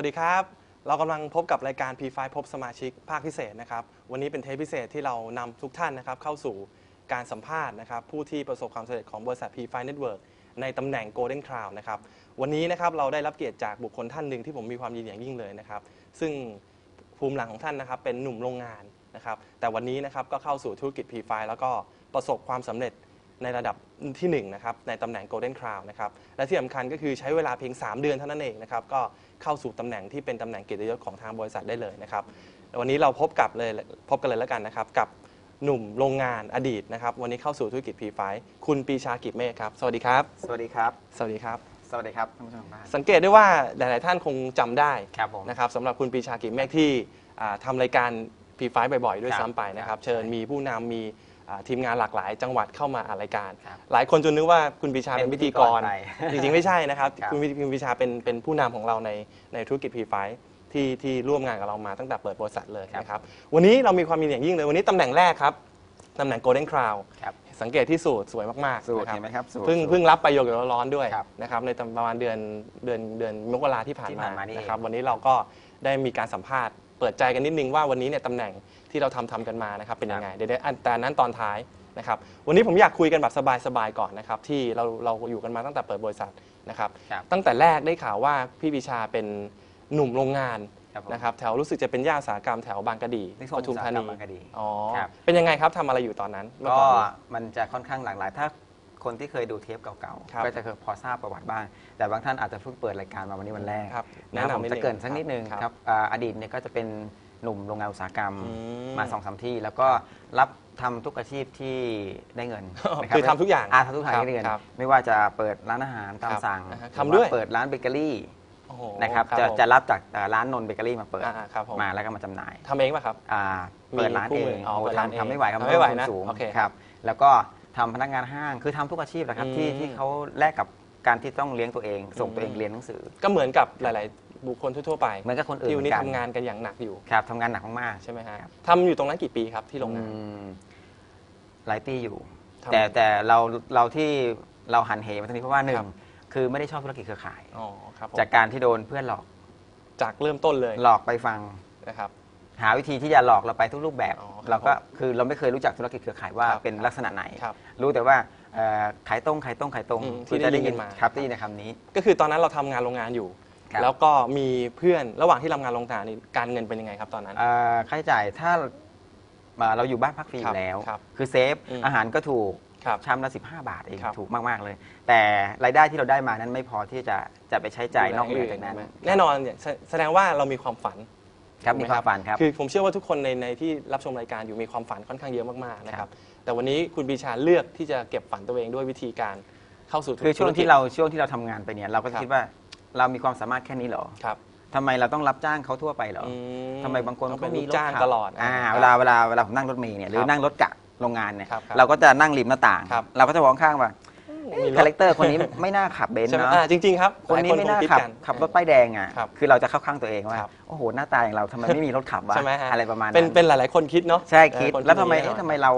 สวัสดีครับ เรากำลังพบกับรายการ P5 พบสมาชิกภาคพิเศษนะครับ วันนี้เป็นเทปพิเศษที่เรานำทุกท่านนะครับเข้าสู่การสัมภาษณ์นะครับผู้ที่ประสบความสำเร็จของบริษัท P5 Network ในตำแหน่ง Golden Crown นะครับ วันนี้นะครับเราได้รับเกียรติจากบุคคลท่านหนึ่งที่ผมมีความยินดีอย่างยิ่งเลยนะครับ ซึ่งภูมิหลังของท่านนะครับเป็นหนุ่มโรงงานนะครับ แต่วันนี้นะครับก็เข้าสู่ธุรกิจ P5 แล้วก็ประสบความสำเร็จ ในระดับที่1นะครับในตำแหน่ง Golden Crown นะครับและที่สำคัญก็คือใช้เวลาเพียง 3 เดือนเท่านั้นเองนะครับก็เข้าสู่ตำแหน่งที่เป็นตำแหน่งเกียรติยศของทางบริษัทได้เลยนะครับวันนี้เราพบกับเลยพบกันเลยแล้วกันนะครับกับหนุ่มโรงงานอดีตนะครับวันนี้เข้าสู่ธุรกิจ P5 คุณปีชากิจเมฆครับ สวัสดีครับ สวัสดีครับ สวัสดีครับ สวัสดีครับท่านผู้ชมทางบ้าน สังเกตได้ว่าหลาย ๆ ท่านคงจำได้ครับผม นะครับสำหรับคุณปีชากิจเมฆที่อ่าทำรายการ P5 บ่อย ๆ ด้วยครับซ้ำไปนะครับครับ เชิญมีผู้นำมีอ่า ทีมงานหลากหลาย จังหวัดเข้ามาอ่านรายการ ครับหลายคนจนนึกว่าคุณปีชาเป็นเป็นพิธีกร พิธีกรไปจริงๆไม่ใช่นะครับ ครับคุณวิคุณปีชาเป็นเป็นผู้นำของเราในในธุรกิจ P5 ที่ที่ร่วมงานกับเรามาตั้งแต่เปิดบริษัทเลยนะครับวันนี้เรามีความมีอย่างยิ่งเลย วันนี้ตำแหน่งแรกครับตำแหน่ง Golden Crown ครับ สังเกตที่สูตรสวยมากๆสูตรนะครับเห็นไหมครับสูตร เพิ่งสูตรเพิ่งรับไปโยกร้อนๆด้วยครับนะครับในประมาณเดือนเดือนเดือนมกราที่ผ่านที่มาผ่านมานี่เองนะครับวันนี้เราก็ได้มีการสัมภาษณ์ เปิดใจกันนิดนึงว่าวันนี้เนี่ยตำแหน่งที่เราทำทำกันมานะครับเป็นยังไงเดี๋ยวเดี๋ยวอันแต่นั้นตอนท้ายนะครับวันนี้ผมอยากคุยกันแบบสบายๆก่อนนะครับที่เราเราอยู่กันมาตั้งแต่เปิดบริษัทนะครับครับตั้งแต่แรกได้ข่าวว่าพี่วิชาเป็นหนุ่มโรงงานครับผม นะครับแถวรู้สึกจะเป็นย่านอุตสาหกรรมแถวบางกะดีนิคมปทุมธานีอุตสาหกรรมบางกะดี อ๋อครับ เป็นยังไงครับทำอะไรอยู่ตอนนั้นเมื่อก็อนนี้มันจะค่อนข้างหลากหลาย ถ้า คนที่เคยดูเทปเก่าครับๆ ก็จะเคยพอทราบประวัติบ้าง แต่บางท่านอาจจะเพิ่งเปิดรายการมาวันนี้วันแรกครับนะแนะนำผมนิดนึจะงเกรินสักนิดนึงครับครับอ่าอดีตเนี่ยก็จะเป็นหนุ่มโรงงานอุตสาหกรรมอืมมาสองสามที่ แล้วก็รับทำทุกอาชีพที่ได้เงินนะรับคือทำทุกอย่างอ่าทำทุกอย่างที่ได้เงิน ครับไม่ว่าจะเปิดร้านอาหารตามครับสั่งอ่าฮะหรือทำด้วยาเปิดร้านเบเกอรี่โอ้โหนะครับจะผม จะรับจากอ่าร้านนนท์เบเกอรี่มาเปิดอ่าๆครับผม มาแล้วก็มาจำหน่าย ทำเองป่ะครับ อ่ามีเปิดร้านคู่เอมืองอ๋อโอ้เปิดร้านเองทำทำไม่ไหวครับทำไม่ไหวต้นทุนะสูงโอเคครับ แล้วก็ ทำพนักงานห้าง คือทำทุกอาชีพแหละครับที่อืม ที่เขาแลกกับการที่ต้องเลี้ยงตัวเอง ส่งตัวเองอืมเรียนหนังสือก็เหมือนกับหลาย ๆ บุคคลทั่ว ๆ ไปเหมือนกับคนอื่นที่วันนี้เหมืทำอนกันงานกันอย่างหนักอยู่ครับทำงานหนักมากใช่ไหมฮะครับทำอยู่ตรงนั้นกี่ปีครับที่ๆโรงงาน อืมหลายปีอยู่ ทำแต่แต่เราเราที่เราหันเหมาตรงนี้เพราะว่าหนึ่ครังบคือไม่ได้ชอบธุรกิจเครือข่าย อ๋อครับผมจากการที่โดนเพื่อนหลอกจากเริ่มต้นเลยหลอกไปฟังนะครับ หาวิธีที่จะหลอกเราไปทุกรูปแบบ อ๋อครับเราก็คือเราไม่เคยรู้จักธุรกิจเครือข่ายว่าครับเป็นลักษณะไหน ครับรู้แต่ว่าเอ่อขายตรงขายตรงขายตรงอืมคือที่จะได้ได้ยิยินนมา ครับได้ยินในคำนี้ ก็คือตอนนั้นเราทำงานโรงงานอยู่ ครับแล้วก็มีเพื่อนระหว่างที่ทำงานโรงงานนี่การเงินเป็นยังไงครับตอนนั้นเอ่อค่าใช้จ่ายถ้าเอ่อเราอยู่บ้านพักฟรีอครับยู่แล้วครับคือเซฟอืม อาหารก็ถูก ครับ ชามละ 15 บาทเองครับ ถูกมาก ๆ เลย แต่รายได้ที่เราได้มานั้นไม่พอที่จะจะไปใช้จ่ายนอกเหนือจากนั้น แน่นอนเนี่ยแสแสดงว่าเรามีความฝัน ครับถูกมีไหความฝันครับ คือผมเชื่อว่าทุกคนในในที่รับชมรายการอยู่มีความฝันค่อนข้างเยอะมากๆนะครับแต่วันนี้คุณปีชาเลือกที่จะเก็บฝันตัวเองด้วยวิธีการเข้าสู่คือช่วงธุรกิจที่เราช่วงที่เราทำงานไปเนี่ยเราก็ครับคิดว่าเรามีความสามารถแค่นี้เหรอครับทำไมเราต้องรับจ้างเขาทั่วไปเหรออืทำไมบางคนต้องเขาเป็นมีลูกจ้างขับตลอดอ่าครับเวลาเวลาเวลาผมนั่งรถเมล์เนี่ยหรืคอรับนั่งรถกะโรงงานเนี่ยครับครับเราก็จะนั่งริมหน้าต่างครับเราก็จะมองข้างว่า มีรถ คาแรคเตอร์คนนี้ไม่น่าขับเบนซ์ใช่ไหมเนาะ อ่าจริง ๆ ครับคนนี้หลยไม่น่าคงคิดขับกันขับรถป้ายแดงอะครับคือเราจะเข้าข้างตัวเองว่าครับโอ้โหหน้าตาอย่างเราทำไมไม่มีรถขับวะใช่ไหมฮะอะไรประมาณเป็นนั้นเป็นหลาย ๆ คนคิดเนาะใช่คิดเออคนแล้วทำไมคิดเอ๊ะแน่นอนทำไมเรา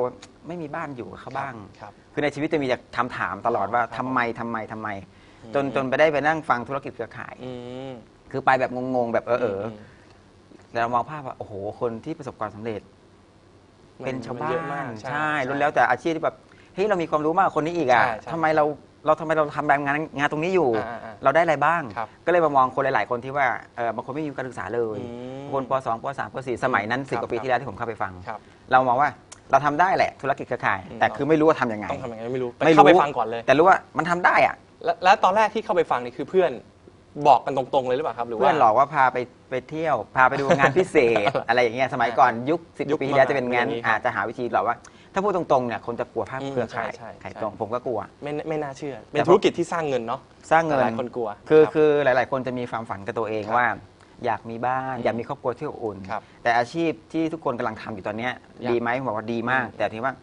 ไม่มีบ้านอยู่กับเขาบ้าง ครับ คือในชีวิตจะมีแต่คำถามตลอดว่าครับทำไมทำไมทำไมอืมจนจนไปได้ไปนั่งฟังธุรกิจเครือข่าย อืมคือไปแบบงงๆแบบเออเออมแต่เรามองภาพว่าโอ้โหคนที่ประสบความสำเร็จมัเป็นชาวบ้ามัยอะมนกใช่ ล้วนแล้วแต่อาชีพที่แบบ เฮ้ยเรามีความรู้มากกว่าคนนี้อีกอะใช่ใช่ทำไมเราเราทำไมเราทำแบบงานงานตรงนี้อยู่ อ่าอ่าเราได้อะไรบ้าง ครับก็เลยมามองคนหลาย ๆ คนที่ว่าเออบางคนไม่มีการศึกษาเลยอืมบางคนป .2 ป .3 ป .4 สมัยนั้นสิครับกว่าปีที่แล้วที่ผมเข้าไปฟัง ครับ เรามองว่าเราทำได้แหละธุรกิจเครือข่าย อืม แต่คือไม่รู้ว่าทำยังไงต้องทำยังไงไม่รู้ไม่รู้เข้าไปฟังก่อนเลย แต่รู้ว่ามันทำได้อะ แล้วแล้วตอนแรกที่เข้าไปฟังนี่คือเพื่อนบอกกันตรงๆเลยหรือเปล่าครับหรือว่า เพื่อนหลอกว่าพาไปไปเที่ยว พาไปดูงานพิเศษ อะไรอย่างเงี้ยสมัยก่อนยุคสิบยุคปีที่แล้วจะเป็นงานอย่างนี้ครับอาจจะหาวิธีหลอกว่า ถ้าพูดตรงๆเนี่ยคนจะกลัวภาพอืมเครือข่ายใช่ใช่ขายใช่ตรงผมก็กลัว ไม่ไม่น่าเชื่อแต่เป็นพอธุรกิจที่สร้างเงินเนาะสร้างเงิน หลายคนกลัวคือรับ คือหลาย ๆ คนจะมีความฝันกับตัวเองครับว่า อยากมีบ้าน อืมอยากมีครอบครัวที่อบอุ่น ครับแต่อาชีพที่ทุกคนกำลังทำอยู่ตอนเนี้ยอยากดีไหมผมบอกว่าดีมากอืมแต่ทีว่า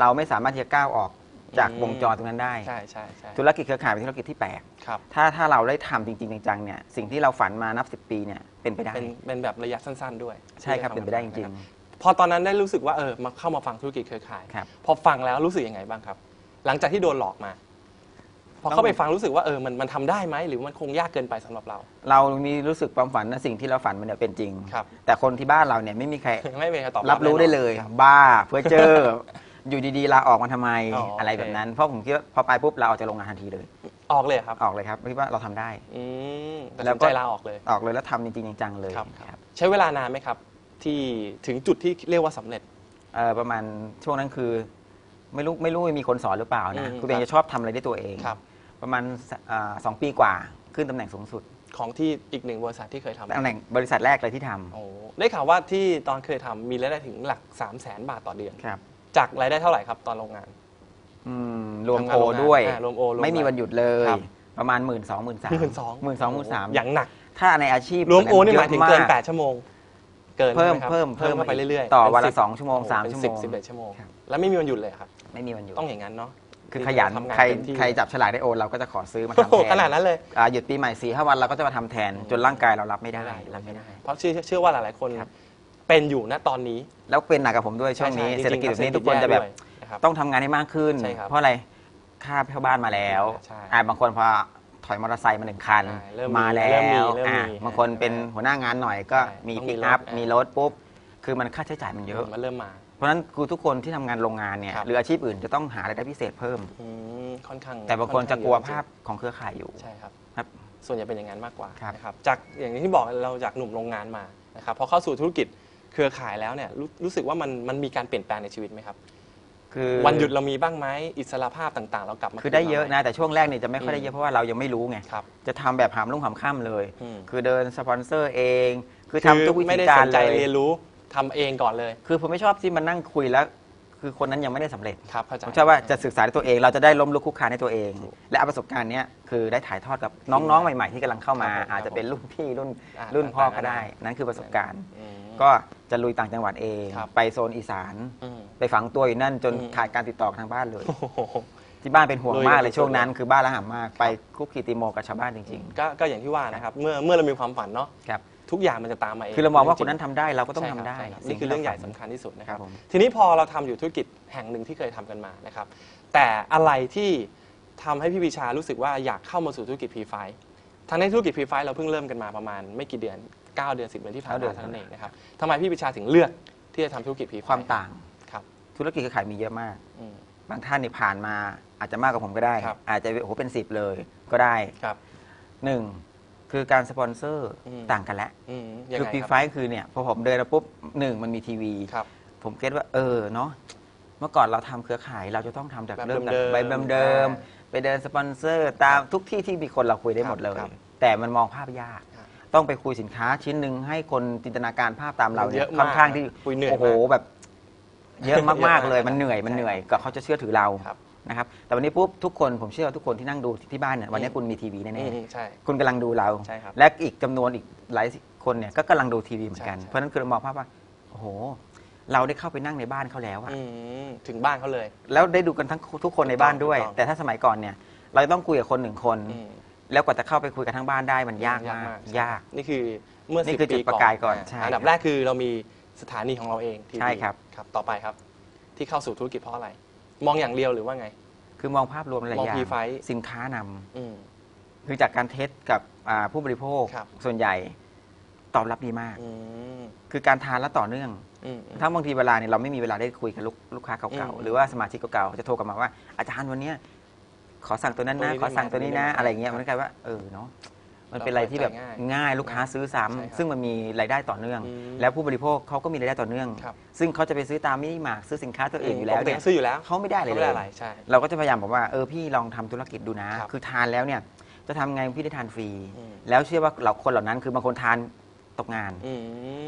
เราไม่สามารถที่จะก้าวออกจากอืม วงจรตรงนั้นได้ ใช่ใช่ใช่ธุรกิจเครือข่ายเป็นธุรกิจที่แปลกครับ ถ้าถ้าเราได้ทำจริง ๆ จัง ๆ เนี่ยสิ่งที่เราฝันมานับสิบปีเนี่ยเป็นไปได้ เป็นเป็นแบบระยะสั้นๆด้วยใช่ครับที่เป็นไปได้จริงนะคบ พอตอนนั้นได้รู้สึกว่าเออมาเข้ามาฟังธุรกิจเครือข่าย ครับ พอฟังแล้วรู้สึกยังไงบ้างครับ หลังจากที่โดนหลอกมาๆพอเข้าไปฟังรู้สึกว่าเออมันมันทำได้ไหมหรือมันคงยากเกินไปสำหรับเรา เรามีรู้สึกความฝันนะสิ่งที่เราฝันมันเนี่ยเป็นจริง ครับ แต่คนที่บ้านเราเนี่ยไม่มีใคร ไม่เป็นใครตอบรับรู้ได้เลยครับบ้าเพื่อเจอ อยู่ดีๆลาออกมาทำไมอ๋ออ อะไรแบบนั้น เพราะผมคิดว่าพอไปปุ๊บเราออกจากโรงงานทันทีเลย ออกเลยครับออกเลยครับคิดว่าเราทำได้ อืมตัดแล้สิวนก็ใจลาออกเลยออกเลยแล้วทำจริงๆจังๆเลยครับครับใช้เวลานานไหมครับ ที่ถึงจุดที่เรียกว่าสำเร็จ เอ่อประมาณช่วงนั้นคือ ไม่รู้ไม่รู้มีคนสอนหรือเปล่านะอืมคุณเบนจะชอบทำอะไรด้วยตัวเองครับ ประมาณสอ่าสองปีกว่าขึ้นตำแหน่งสูงสุดของที่อีกหนึ่งบริษัทที่เคยทำตำแหน่งบริษัทแรกเลยที่ทำโอ้ได้ข่าวว่าที่ตอนเคยทำมีรายได้ถึงหลัก 3 0 0แสนบาทต่อเดือน ครับจากรายได้เท่าไหร่ครับตอนโรงงาน อืมรวมทำงานโอโรงงานด้วยอ่ารวมโอรวมไม่มีวันหยุดเลย ครับ ประมาณหมื่นสองหมื่นสามหมื่นสองหมื่นสองหมื่นสามอย่างหนัก ถ้าในอาชีพรวมโอนี่หมายถึงเกินยอะ8ชั่วโมง เกินเพิ่มใช่ไหครับเพิ่มเพิ่มเข้าไปเพิ่มเรื่อยๆต่อเป็วันละ10สองชั่วโมงสามเป็นชั่วสิบโมงสิบเอ็ดชั่วโมง ครับ แล้วไม่มีวันหยุดเลยครับไม่มีวันหยุดต้องอย่างนั้นเนาะคือขยันทำงานใครเต็มที่ใครจับฉลากได้โอนเราก็จะขอซื้อมาโอ้ทำโหแทนขนาดนั้นเลย อ่าหยุดปีใหม่สี่ห้าวันเราก็จะมาทำแทนจนร่างกายเรารับไม่ได้รับไม่ได้ เพราะเชื่อเชื่อว่าหลายๆคนครับเป็นอยู่ณตอนนี้แล้วเป็นหนักกับผมด้วยช่วงนี้ใช่เศรษฐกิจแบบนี้จงๆทุกคนจะแบบเศรษฐกิจแย่ด้วยนะครับ ต้องทำงานให้มากขึ้น ใช่ครับเพราะอะไรค่าเช่าบ้านมาแล้วใช่ อ่าบางคนพอ ถอยมอเตอร์ไซค์มาหนึ่งคัน ใช่เริ่มมีมาแล้เริ่มมีวเริ่มมีอ่าบางคนเป็นหัวหน้างานหน่อยก็ใช่มีต้องมีปิกรถอัพอ่ามีมีรถปุ๊บ คือมันค่าใช้จ่ายมันเยอะ มันเริ่มมา เพราะฉะนั้นคือทุกคนที่ทำงานโรงงานเนี่ยครับ หรืออาชีพอื่นจะต้องหารายได้พิเศษเพิ่ม อืมค่อนข้างแต่บางคนอจะข้กลัวเยอภาพของเครือข่ายอยู่ ใช่ครับ ครับ ส่วนใหญ่เป็นอย่างนั้นมากกว่าครับ นะครับจากอย่างที่บอกเราจากหนุ่มโรงงานมานะครับพอเข้าสู่ธุรกิจเครือข่ายแล้วเนี่ยรู้รู้สึกว่ามันมันมีการเปลี่ยนแปลงในชีวิตไหมครับ คือวันหยุดเรามีบ้างไหมอิสระภาพต่าง ๆ เรากลับมาคือได้เยอะคืนมาหมนะ แต่ช่วงแรกเนี่ยจะไม่ค่อยได้เยอือะมเพราะว่าเรายังไม่รู้ไงครับ จะทำแบบหามลุ่งหามค่ำเลย อืม คือเดินสปอนเซอร์เอง คือทำคือทุกวิไม่ธีได้กาสรนใจเลยเรียนรู้ทำเองก่อนเลยคือผมไม่ชอบที่มานั่งคุยแล้ว คือคนนั้นยังไม่ได้สำเร็จ ครับเข้าใจ ผมชอบว่าจะศึกษาด้วยตัวเองเราจะได้ล้มลุกคลุกคลานในตัวเอง และเอาประสบการณ์เนี้ยคือได้ถ่ายทอดกับน้องๆ ใหม่ ๆ ที่กำลังเข้ามา ครับผมอาจจะเป็นรุ่นพี่รุ่นอ่ารุ่นพ่อต่างๆก็ได้นานานั่นคือประสบการณ์ อืม ก็จะลุยต่างจังหวัดเอง ครับไปโซนอีสาน อืม ไปฝังตัวอยู่นั่นจนอืม ขาดการติดต่อกับทางบ้านเลย โอ้โห ที่บ้านเป็นห่วงลุยมากกันเลยสุดๆช่วงนั้นเลยคือบ้านละห่ำมากไปคุกคีตีโมกับชาวบ้านจริงก็ก็อย่างที่ว่านะครับ เมื่อเมื่อเรามีความฝันเนาะๆครับทุกอย่างมันจะตามมาเองคือเรามองว่าจคนนั้นทำได้เราก็ต้องใช่ทำครับได้ใช่ครับสิ่นี่คือเรื่องใหญ่ที่าสำคัญที่สุดนะคครัรับ บผม ทีนี้พอเราทำอยู่ธุรกิจแห่งหนึ่งที่เคยทำกันมานะครับ แต่อะไรที่ทำให้พี่วิชารู้สึกว่าอยากเข้ามาสู่ธุรกิจ P5 ทางในธุรกิจ P5 เราเพิ่งเริ่มกันมาประมาณไม่กี่เดือน 9 เดือน 10 เดือนที่ผ่านเก้าเดืมาอน เท่านั้นเองนะครับทำไมพี่วิชาถึงเลือกที่จะทำธุรกิจ P5 ความต่างครับ ธุรกิจเครือข่ายมีเยอะมาก อืม บางท่านนี่ผ่านมาอาจจะมากกว่าผมก็ได้ ครับ อาจจะโอ้โหเป็นสิบเลยก็ได้ครับ หนึ่งคือการสปอนเซอร์อืม ต่างกันแล้วอืมยังคือไงปีคไฟรับคือเนี่ยพอผมเดินมาปุ๊บหนึ่งมันมีทีวี ครับ ผมเก็ตว่าเออเนาะเมื่อก่อนเราทำเครือข่ายเราจะต้องทำจากแบบเริ่มจากเดิมๆใบเดิมอ่าๆไปเดินสปอนเซอร์ ตามทุกที่ที่มีคนเราคุยได้หมดเลย ครับแต่มันมองภาพยาก ครับต้องไปคุยสินค้าชิ้นหนึ่งให้คนจินตนาการภาพตามเราเนี่เยยอะมากค่อนข้างที่คุยเหนื่อยโอ้โหมากแบบ เยอะมากๆเลยเยอะมากมันเหนื่อยมันเหนื่อยก็เขาจะเชื่อถือเราครับนะครับแต่วันนี้ปุ๊บทุกคนผมเชื่อว่าทุกคนที่นั่งดูที่บ้านเนี่ยวันนี้คุณมีทีวีอืแน่มใช่ ๆคุณกำลังดูเรา ใช่ครับและอีกจำนวนอีกหลายคนเนี่ยก็กำลังดูทีวีเหมือนกัน ใช่ใช่ เพราะฉะนั้นคือเรามองภาพว่าโอ้โห เราได้เข้าไปนั่งในบ้านเขาแล้วอะอืมถึงบ้านเขาเลย แล้วได้ดูกันทั้งทุกคนในบ้านด้วย ถูกต้อง แต่ถ้าสมัยก่อนเนี่ยเราจะต้องคุยกับคนหนึ่งคน อืม แล้วกว่าจะเข้าไปคุยกับทั้งบ้านได้มันยากมากยาก นี่คือเมื่อนี่สิบคือจุปีดประกายก่อนาใช่อันดับครับแรกคือเรามี สถานีของเราเองที่ใช่ครับ ครับ ต่อไปครับ ที่เข้าสู่ธุรกิจเพราะอะไร มองอย่างเดียวหรือว่าไง คือมองภาพรวมหลายมองอย่าง P5 สินค้านำอืม คือจากการเทสกับอ่าผู้บริโภคครับ ส่วนใหญ่ตอบรับดีมาก อืมคือการทานแล้วต่อเนื่องอืมอืมถ้าบางทีเวลาเนี่ยเราไม่มีเวลาได้คุยกับลูกลูกค้าเก่าอืมๆหรือว่าสมาชิกเก่าๆจะโทรกลับมาว่าอาจารย์วันเนี้ยขอสั่งตัวนั้นนะ ตัวนี้ขอสั่งตัวนี้นะ ได้ไหมอะไรเงี้ยครับ มันกลายว่าเออเนาะ มันเป็นอะไรที่แบบเราเข้าใจง่ายง่ายลูกค้าซื้อซ้ำใช่ครับซึ่งมันมีรายได้ต่อเนื่อง อืมแล้วผู้บริโภคเขาก็มีรายได้ต่อเนื่อง ครับ ซึ่งเขาจะไปซื้อตามมินิมาร์ทซื้อสินค้าตัวอื่นอยู่แล้วปกติเนี่ยซื้ออยู่แล้วเขาไม่ได้เลยเขาไม่ได้อะไรใช่ เราก็จะพยายามบอกว่าเออพี่ลองทำธุรกิจดูนะ ครับคือทานแล้วเนี่ยจะทำไงพี่ได้ทานฟรี อืม แล้วเชื่อว่าเราคนเหล่านั้นคือบางคนทานตกงาน อืม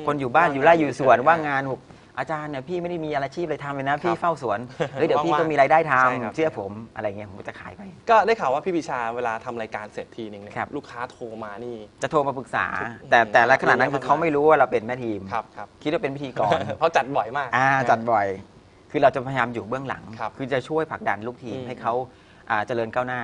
คนอยู่บ้านอยู่ไร่อยู่สวนใช่ว่างงานบอก อาจารย์เนี่ยพี่ไม่ได้มีอาชีพอะไรทำเลยนะ พี่ครับเฝ้าสวนเฮ้ยเดี๋ยวพี่ว่างๆก็มีรายได้ทใช่ครับำเชื่อผมอะไรเงี้ยผมก็จะขายไป ก็ได้ข่าวว่าพี่ปิชาเวลาทำรายการเสร็จทีหนึ่งเนี่ยครับ ลูกค้าโทรมานี่ จะโทรมาปรึกษาอืม แต่แต่ละขณะนั้นเยอะคือมากเขาไม่รู้ว่าเราเป็นแม่ทีม ครับครับคิดว่าเป็นพิธีกร เพราะจัดบ่อยมาก อ่าจัดบ่อย คือเราจะพยายามอยู่เบื้องหลังครับอจะช่วยผลักดันลูกทีมอืม ให้เขาอ่าเจริญก้าวหน้า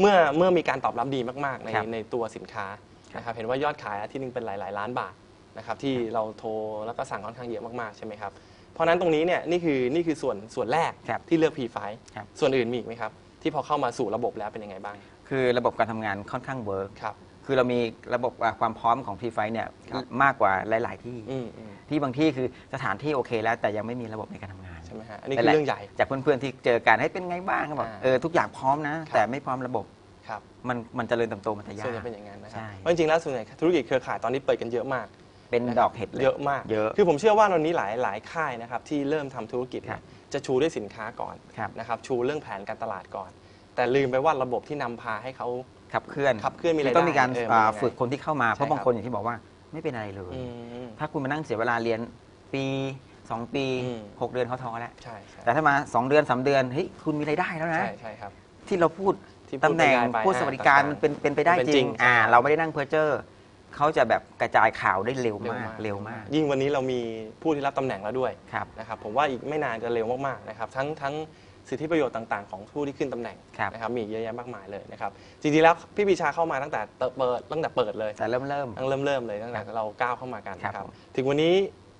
เมื่อเมื่อมีการตอบรับดีมากๆ ในครับในตัวสินค้านะครับเห็นว่ายอดขายอาที่นึงเป็นหลายๆล้านบาท นะครับที่เราโทรแล้วก็สั่งค่อนข้างเยอะมากๆใช่ไหมครับเพราะฉะนั้นตรงนี้เนี่ยนี่คือนี่คือส่วนส่วนแรกครับที่เลือก P5 ครับ ส่วนอื่นมีอีกไหมครับ ที่พอเข้ามาสู่ระบบแล้วเป็นยังไงบ้างคือระบบการทำงานค่อนข้างเวิร์กครับ คือเรามีระบบอะความพร้อมของ p ีไฟเนี่ยครับมากกว่าหลาย ๆ ที่ อืมอืมที่บางที่คือสถานที่โอเคแล้ว แต่ยังไม่มีระบบในการทำงานใช่ไหมฮะอันนี้คือเรื่องใหญ่ จากเพื่อน ๆ ที่เจอกันให้เป็นไงบ้างเขาบอกอ่าเออทุกอย่างพร้อมนะ ครับ แต่ไม่พร้อมระบบครับมันมันเจริญเติบโตมันจะยาส่วนใหญ่กเป็นอย่างนั้นนะครับใช่เพราะจริงๆแล้วส่วนใหญ่ธุรกิจเครือข่ายตอนนี้เปิดกันเยอะมาก เป็นนะครับดอกเห็ดเลยเยอะมาก เยอะ คือผมเชื่อว่าตอนนี้หลายหลายค่ายนะครับที่เริ่มทำธุรกิจเนี่ยครับจะชูด้วยสินค้าก่อนครับ นะครับชูเรื่องแผนการตลาดก่อน แต่ลืมไปว่าระบบที่นำพาให้เขา ขับเคลื่อนขับเคลื่อนมีรายได้ต้องมีการเอออ่าเป็นยังไงฝึกคนที่เข้ามา เพใช่ราะบางครับคนอย่างที่บอกว่าไม่เป็นอะไรเลย อืม ถ้าคุณมานั่งเสียเวลาเรียนปี 2 ปี อืม 6 เดือนเขาท้อแล้ว ใช่ใช่แต่ถ้ามา 2 เดือน 3 เดือนเฮ้ยคุณมีรายได้แล้วนะ ใช่ใช่ครับ ที่เราพูดที่พูดตำแหน่งบรรยายไปผู้สวัสดิการอ่ามันเป็นเป็นไปได้เป็นจจริริงง อ่าใช่เราไม่ได้นั่งเพอเจอร์ เขาจะแบบกระจายข่าวได้เร็วมากเร็วมากยิ่งวันนี้เรามีผู้ที่รับตำแหน่งแล้วด้วยครับนะครับผมว่าอีกไม่นานจะเร็วมากๆนะครับทั้งทั้งสิทธิประโยชน์ต่างๆ ของผู้ที่ขึ้นตำแหน่งครับนะครับมีอีกเยอะแยะมากมายเลยนะครับจริงๆแล้วพี่ปีชาเข้ามาตั้งแต่เปิดตั้งแต่เปิดเลยแต่เริ่มเริ่มตั้งเริ่มเริ่มเลยตั้งแต่ครับเราก้าวเข้ามากันครับนะครับผมถึงวันนี้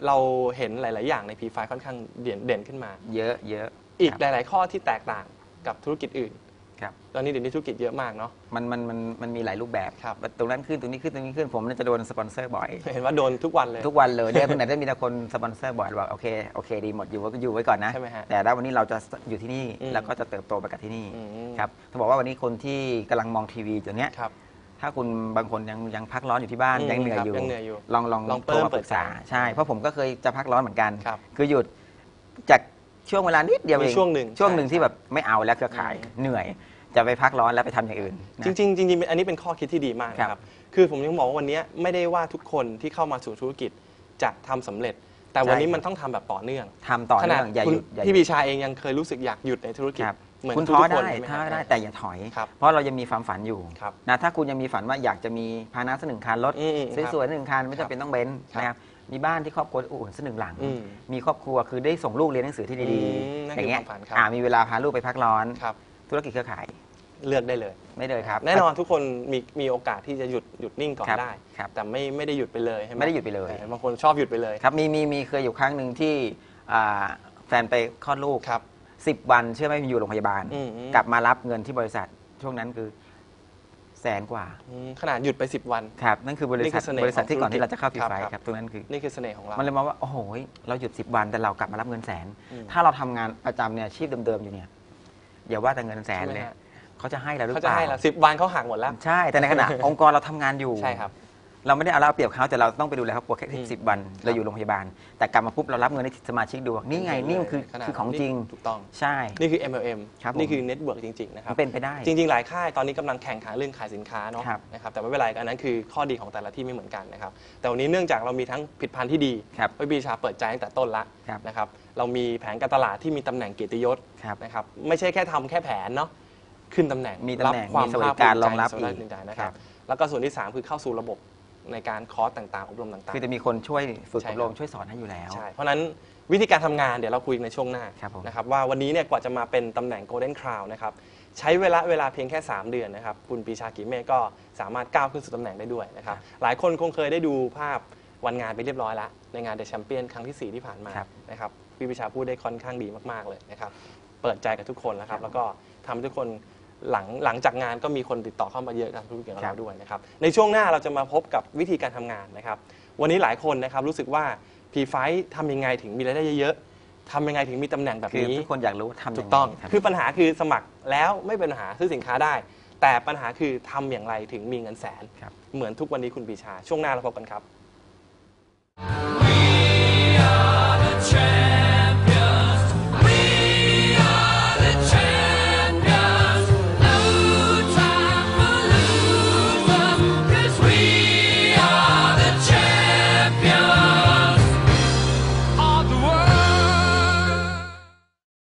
เราเห็นหลาย ๆ อย่างใน P5 ค่อนข้างเด่นเด่นขึ้นมา เยอะเยอะอีกครับหลาย ๆ ข้อที่แตกต่างกับธุรกิจอื่น ครับ ตอนนี้เดี๋ยวนี้ธุรกิจเยอะมากเนาะ มันมันมันมันมีหลายรูปแบบครับ ตรงนั้นขึ้นตรงนี้ขึ้นตรงนี้ขึ้นผมเนี่ยจะโดนสปอนเซอร์บ่อย เห็นว่าโดนทุกวันเลย ทุกวันเลยเนี่ยคนไหนจะมีแต่คนสปอนเซอร์บ่อยบอกโอเคโอเคดีหมดอยู่ก็อยู่ไว้ก่อนนะ ใช่ไหมฮะแต่ถ้าวันนี้เราจะอยู่ที่นี่อืมแล้วก็จะเติบโตไปกับที่นี่อืม ครับถ้าบอกว่าวันนี้คนที่กำลังมองทีวีตัวเนี้ยครับ ถ้าคุณบางคนยังยังพักร้อนอยู่ที่บ้านอืมยังเหนื่อยครับอยู่ยังเหนื่อยอยู่ลองลองลองโทรมาเปิปดรึกษาใจใช่ เพราะผมก็เคยจะพักร้อนเหมือนกันครับคือหยุดจาก ช่วงเวลานิดเดียวมีเองช่วงหนึ่งช่วงหนึ่งใช่ที่แบบไม่เอาแล้วเครือข่ายอืมเหนื่อย จะไปพักร้อนแล้วไปทำอย่างอื่นนะ จริงๆจริงๆอันนี้เป็นข้อคิดที่ดีมากนะคครัรับบ คือผมยังบอกว่าวันนี้ไม่ได้ว่าทุกคนที่เข้ามาสู่ธุรกิจจะทำสำเร็จ แต่วันนี้ใช่ มันต้องทำแบบต่อเนื่องทำต่อขนาเนื่ดองอย่าคุหณยุดอย่าหพี่ยุปีดชาเองยังเคยรู้สึกอยากหยุดในธุรกิจครับเหมือนคุณทุกท้อๆคนได้ใช่ไหมท้อฮะได้แต่อย่าถอย ครับเพราะเรายังมีความฝันอยู่ครับนะถ้าคุณยังมีฝันว่าอยากจะมีพาหนะสักหนึ่งคันรถอืมครับสวยๆสักหนึ่งคันไม่จำเป็นต้องเบนซ์ครับนะครับ มีบ้านที่ครอบครัวอุ่นสักหนึ่งหลัง อืมมีครอบครัวคือได้ส่งลูกเรียนหนังสือที่ดีอืมนั่นๆอย่างเงี้ยคือความฝันครับ อ่ามีเวลาพาลูกไปพักร้อน ครับ ธุรกิจเครือข่ายเลือกได้เลย ไม่เลยครับแน่นอนทุกคนมีมีโอกาสที่จะหยุดหยุดนิ่งก่อนครับได้ ครับ แต่ไม่ไม่ได้หยุดไปเลยใช่ไหมไม่ได้หยุดไปเลยแต่บางคนชอบหยุดไปเลยครับมีมีมีเคยอยู่ครั้งหนึ่งที่อ่าแฟนไปคลอดลูกครับ สิบวันเชื่อไหมอยู่โรงพยาบาล อืมอืมกลับมารับเงินที่บริษัทช่วงนั้นคือ แสนกว่าอืมขนาดหยุดไป 10 วัน ครับนั่นคือบรินี่ษัคืทอเสน่ห์บริษัทที่ของก่อนที่เราจะเข้าธุฟีรกิจไฟครับ ครับตรงนั้นคือ นี่คือเสน่ห์ของเรา มันเลยมองว่า โอ้โหเราหยุด 10 วันแต่เรากลับมารับเงินแสน อืมถ้าเราทำงานประจำเนี่ยอาชีพเดิม ๆ อยู่เนี่ย อย่าว่าแต่เงินแสนใช่ไหมเลยฮะ เขาจะให้เราหรือเขาเปจะล่าให้เราสิบวันเขาหักหมดแล้ว ใช่ แต่ในขณะ องค์กรเราทำงานอยู่ ใช่ครับ เราไม่ได้เอาเราเปรียบเขาแต่เราต้องไปดูแลครอบครัวแค่อืมสิบวันเราอยู่โรงพยาบาล แต่กลับมาปุ๊บเรารับเงินในสมาชิกดูนี่ไงนี่มันคือขนาดคือของจริงถูกต้อง ใช่ นี่คือ MLM ครับผม นี่คือเน็ตเวิร์กจริงๆนะคมัรับนเป็นไปได้ จริง ๆ หลายค่ายตอนนี้กำลังแข่งขันเรื่องขายสินค้าเนาะครับนะครับแต่ไม่เป็นไรอันนั้นคือข้อดีของแต่ละที่ไม่เหมือนกันนะครับแต่วันนี้เนื่องจากเรามีทั้งผลิดพันธ์ที่ดีครับพี่บีชาเปิดใจตั้งแต่ต้นละครับ นะครับเรามีแผนการตลาดที่มีตำแหน่งเกียรติยศ ครับ นะครับไม่ใช่แค่ทำแค่แผนเนาะขึ้นตำแหน่งมีตำแหน่งความมีสวัสดิการภคภูมิใจรองรับสวัสดิอีกการนะคครัรับ บแล้วก็ส่วนที่ 3 คือเข้าสู่ระบบ ในการคอร์สต่างๆ อบรมต่างๆ คือจะมีคนช่วยฝึกใช่อบครรับมช่วยสอนให้อยู่แล้ว ใช่เพราะฉะนั้นวิธีการทำงานเดี๋ยวเราคุยในช่วงหน้าครับผม นะครับว่าวันนี้เนี่ยกว่าจะมาเป็นตำแหน่ง Golden Crown นะครับใช้เวลาเวลาเพียงแค่ 3 เดือนนะครับคุณปีชากิเมฆก็สามารถก้าวขึ้นสู่ตำแหน่งได้ด้วยนะครับหลายคนคงเคยได้ดูภาพวันงานไปเรียบร้อยแล้ว ในงานเดอะแชมเปี้ยนครั้งที่ 4 ที่ผ่านมาครับนะครับพี่ปีชาพูดได้ค่อนข้างดีมากๆเลยนะครับเปิดใจกับทุกคนแล้วครับแล้วก็ทำให้ทุกคน หลังหลังจากงานก็มีคนติดต่อเข้ามาเยอะทางธุรกิจของครัเราบด้วยนะครับในช่วงหน้าเราจะมาพบกับวิธีการทำงานนะครับ วันนี้หลายคนนะครับรู้สึกว่า P5 ทำยังไงถึงมีรายได้เยอะๆทำยังไงถึงมีตำแหน่งแบบคือนี้ทุกคนอยากรู้ว่าทำยังไงถูกต้อง ครับ คือปัญหาคือสมัครแล้วไม่เป็นปัญหาซื้อสินค้าได้ แต่ปัญหาคือทำอย่างไรถึงมีเงินแสน ครับ เหมือนทุกวันนี้คุณปีชา ช่วงหน้าเราพบกันครับ